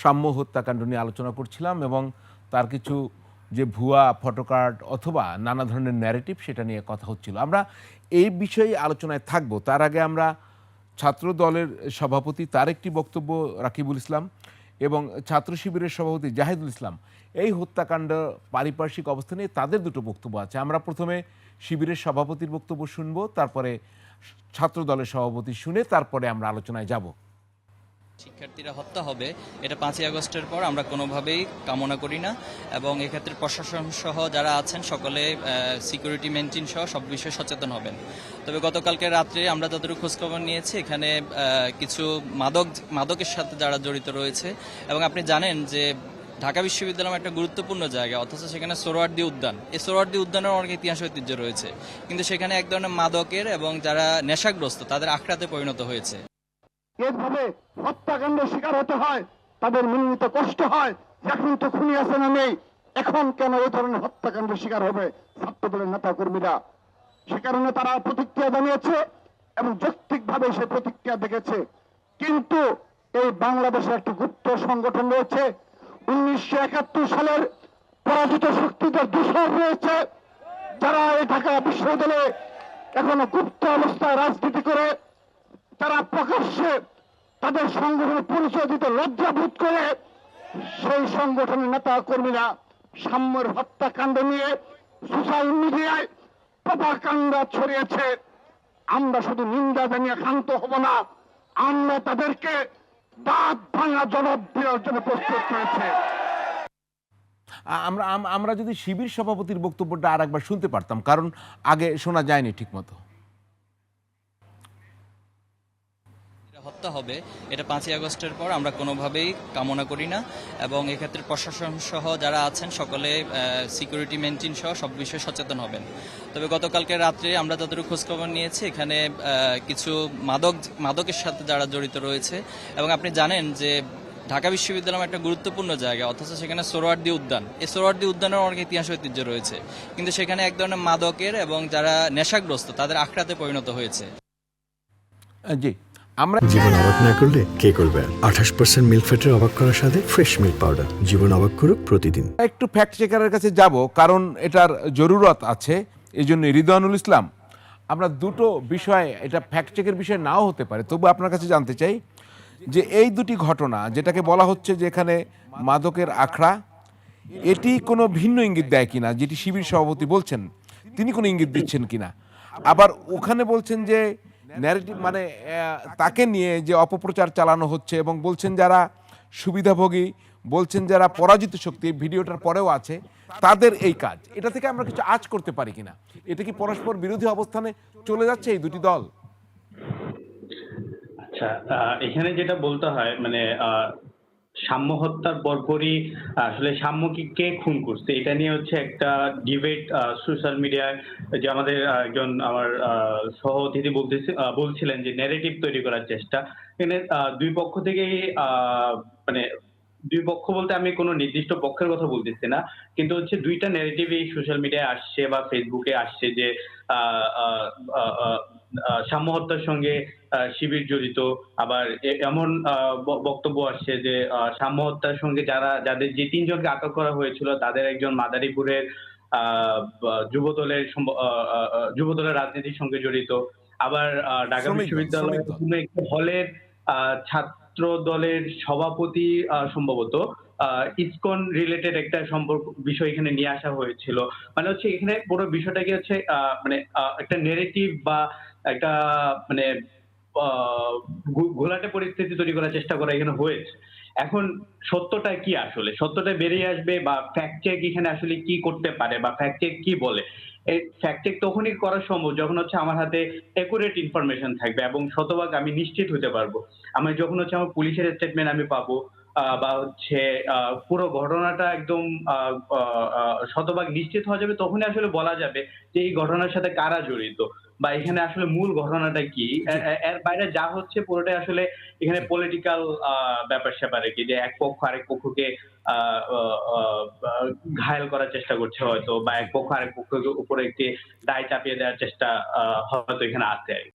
সাম্য হত্যাকাণ্ড নিয়ে আলোচনা করছিলাম এবং তার কিছু যে ভুয়া ফটোকার্ড অথবা নানা ধরনের ন্যারেটিভ সেটা নিয়ে কথা হচ্ছিল। আমরা এই বিষয়ে আলোচনায় থাকব। তার আগে আমরা ছাত্র দলের সভাপতি তার একটি বক্তব্য রাকিবুল ইসলাম এবং ছাত্র শিবিরের সভাপতি জাহিদুল ইসলাম। এই হত্যাকাণ্ড পারিপার্শ্বিক অবস্থা নিয়ে তাদের দুটো বক্তব্য আছে। আমরা প্রথমে শিবিরের সভাপতির বক্তব্য শুনব, তারপরে ছাত্র দলের সভাপতি শুনে তারপরে আমরা আলোচনায় যাব। শিক্ষার্থীরা হত্যা হবে, এটা পাঁচই আগস্টের পর, আমরা কোনোভাবেই কামনা করি না। এবং এক্ষেত্রে প্রশাসন সহ যারা আছেন, সকলে সিকিউরিটি মেনটেন সহ সব বিষয়ে সচেতন হবেন। তবে গতকালকে রাত্রে আমরা যতটুকু খোঁজখবর নিয়েছি, এখানে কিছু মাদক, মাদকের সাথে যারা জড়িত রয়েছে। এবং আপনি জানেন যে ঢাকা বিশ্ববিদ্যালয় একটা গুরুত্বপূর্ণ জায়গা, অথচ সেখানে সোরওয়ার্দী উদ্যান। এই সোরওয়ার্দী উদ্যানের অনেক ইতিহাস ঐতিহ্য রয়েছে। কিন্তু সেখানে এক ধরনের মাদকের এবং যারা নেশাগ্রস্ত, তাদের আখড়াতে পরিণত হয়েছে। এভাবে হত্যাকাণ্ডের শিকার হতে হয়, তাদের মনোনীত কষ্ট হয় এখন তো খুনি আছে না নেই, এখন কেন এই ধরনের হত্যাকাণ্ডের শিকার হবে ছাত্র দলের নেতা কর্মীরা সে কারণে তারা প্রতিক্রিয়া জানিয়েছে এবং যৌক্তিকভাবে সে প্রতিক্রিয়া দেখেছে। কিন্তু এই বাংলাদেশে একটি গুপ্ত সংগঠন রয়েছে, উনিশশো একাত্তর সালের পরাজিত শক্তিদের দূষণ রয়েছে, যারা এই ঢাকা বিশ্ববিদ্যালয়ে এখনও গুপ্ত অবস্থায় রাজনীতি করে, তারা প্রকাশ্যে তাদের সংগঠনের পরিচয় দিতে লজ্জাবোধ করে সেই সংগঠনের নেতা কর্মীরা সাম্যের হত্যাকাণ্ড নিয়ে সোশ্যাল মিডিয়ায় প্রপাকাণ্ডা ছড়িয়েছে। আমরা শুধু নিন্দা জানিয়ে ক্ষান্ত হব না, আমরা তাদেরকে দাঁত ভাঙা জবাব দেওয়ার জন্য প্রস্তুত আ- আমরা আমরা যদি শিবির সভাপতির বক্তব্যটা আর একবার শুনতে পারতাম, কারণ আগে শোনা যায়নি ঠিকমতো। হত্যা হবে, এটা পাঁচই আগস্টের পর, আমরা কোনোভাবেই কামনা করি না। এবং এক্ষেত্রে প্রশাসন সহ যারা আছেন, সকলে সিকিউরিটি মেনটেন সহ সব বিষয়ে সচেতন হবেন। তবে গতকালকে রাত্রে আমরা যতটুকু খোঁজখবর নিয়েছি, এখানে কিছু মাদক, মাদকের সাথে যারা জড়িত রয়েছে। এবং আপনি জানেন যে ঢাকা বিশ্ববিদ্যালয় একটা গুরুত্বপূর্ণ জায়গা, অথচ সেখানে সোরওয়ার্দী উদ্যান। এই সোরওয়ার্দী উদ্যানের অনেক ইতিহাস ঐতিহ্য রয়েছে। কিন্তু সেখানে এক ধরনের মাদকের এবং যারা নেশাগ্রস্ত, তাদের আখড়াতে পরিণত হয়েছে। জি। আমরা জীবন অবাক না করলে কে করবে? আঠাশ পার্সেন্ট মিল্ক ফ্যাটের অবাক করার সাথে ফ্রেশ মিল্ক পাউডার জীবন অবাক করুক প্রতিদিন। একটু ফ্যাক্ট চেকারের কাছে যাব কারণ এটার জরুরত আছে এই জন্য রিদওয়ানুল ইসলাম আমরা দুটো বিষয় এটা ফ্যাক্ট চেকের বিষয় নাও হতে পারে তবু আপনার কাছে জানতে চাই যে এই দুটি ঘটনা যেটাকে বলা হচ্ছে যে এখানে মাদকের আখড়া এটি কোনো ভিন্ন ইঙ্গিত দেয় কিনা যেটি শিবির সভাপতি বলছেন তিনি কোনো ইঙ্গিত দিচ্ছেন কিনা? আবার ওখানে বলছেন যে ন্যারেটিভ মানে তাকে নিয়ে যে অপপ্রচার চালানো হচ্ছে এবং বলছেন যারা সুবিধাভোগী, বলছেন যারা পরাজিত শক্তি, ভিডিওটার পরেও আছে, তাদের এই কাজ। এটা থেকে আমরা কিছু আজ করতে পারি কিনা? এটা কি পরস্পর বিরোধী অবস্থানে চলে যাচ্ছে এই দুটি দল? আচ্ছা এখানে যেটা বলতে হয় মানে সাম্য হত্যার পরপরই আসলে সাম্য কি খুন করছে? এটা নিয়ে হচ্ছে একটা ডিবেট সোশ্যাল মিডিয়ায় যে আমাদের একজন আমার সহ অতিথি বলতেছে বলছিলেন যে ন্যারেটিভ তৈরি করার চেষ্টা। এখানে দুই পক্ষ থেকেই মানে দুই পক্ষ বলতে আমি কোনো নির্দিষ্ট পক্ষের কথা বলতেছি না, কিন্তু হচ্ছে দুইটা ন্যারেটিভ এই সোশ্যাল মিডিয়ায় আসছে বা ফেসবুকে আসছে যে সাম্য হত্যার সঙ্গে শিবির জড়িত। আবার এমন বক্তব্য আসছে যে সাম্য হত্যার সঙ্গে যারা যাদের যে তিনজনকে আটক করা হয়েছিল তাদের একজন মাদারীপুরের যুবদলের যুবদলের রাজনীতির সঙ্গে জড়িত। আবার ঢাকা বিশ্ববিদ্যালয়ের একটি হলের আহ, ছাত্র দলের সভাপতি আহ, সম্ভবত আহ, ইসকন রিলেটেড একটা সম্পর্ক বিষয় এখানে নিয়ে আসা হয়েছিল। মানে হচ্ছে এখানে পুরো বিষয়টাকে হচ্ছে আহ, মানে একটা নেগেটিভ বা একটা মানে ঘোলাটে পরিস্থিতি তৈরি করার চেষ্টা করা এখানে হয়েছে। এখন সত্যটা কি আসলে? সত্যটা বেরিয়ে আসবে বা ফ্যাক্ট চেক এখানে আসলে কি করতে পারে বা ফ্যাক্ট চেক কি বলে? এই ফ্যাক্ট চেক তখনই করা সম্ভব যখন হচ্ছে আমার হাতে একুরেট ইনফরমেশন থাকবে এবং শতভাগ আমি নিশ্চিত হতে পারব। আমি যখন হচ্ছে আমার পুলিশের স্টেটমেন্ট আমি পাবো বা হচ্ছে পুরো ঘটনাটা একদম শতভাগ নিশ্চিত হওয়া যাবে, তখনই আসলে বলা যাবে যে এই ঘটনার সাথে কারা জড়িত। বা এখানে আসলে মূল ঘটনাটা কি? এর বাইরে যা হচ্ছে পুরোটাই আসলে এখানে পলিটিক্যাল ব্যাপার স্যাপার কি যে এক পক্ষ আরেক পক্ষকে ঘায়েল করার চেষ্টা করছে হয়তো বা এক পক্ষ আরেক পক্ষের উপরে একটি দায় চাপিয়ে দেওয়ার চেষ্টা আহ, হয়তো এখানে আছে আর কি।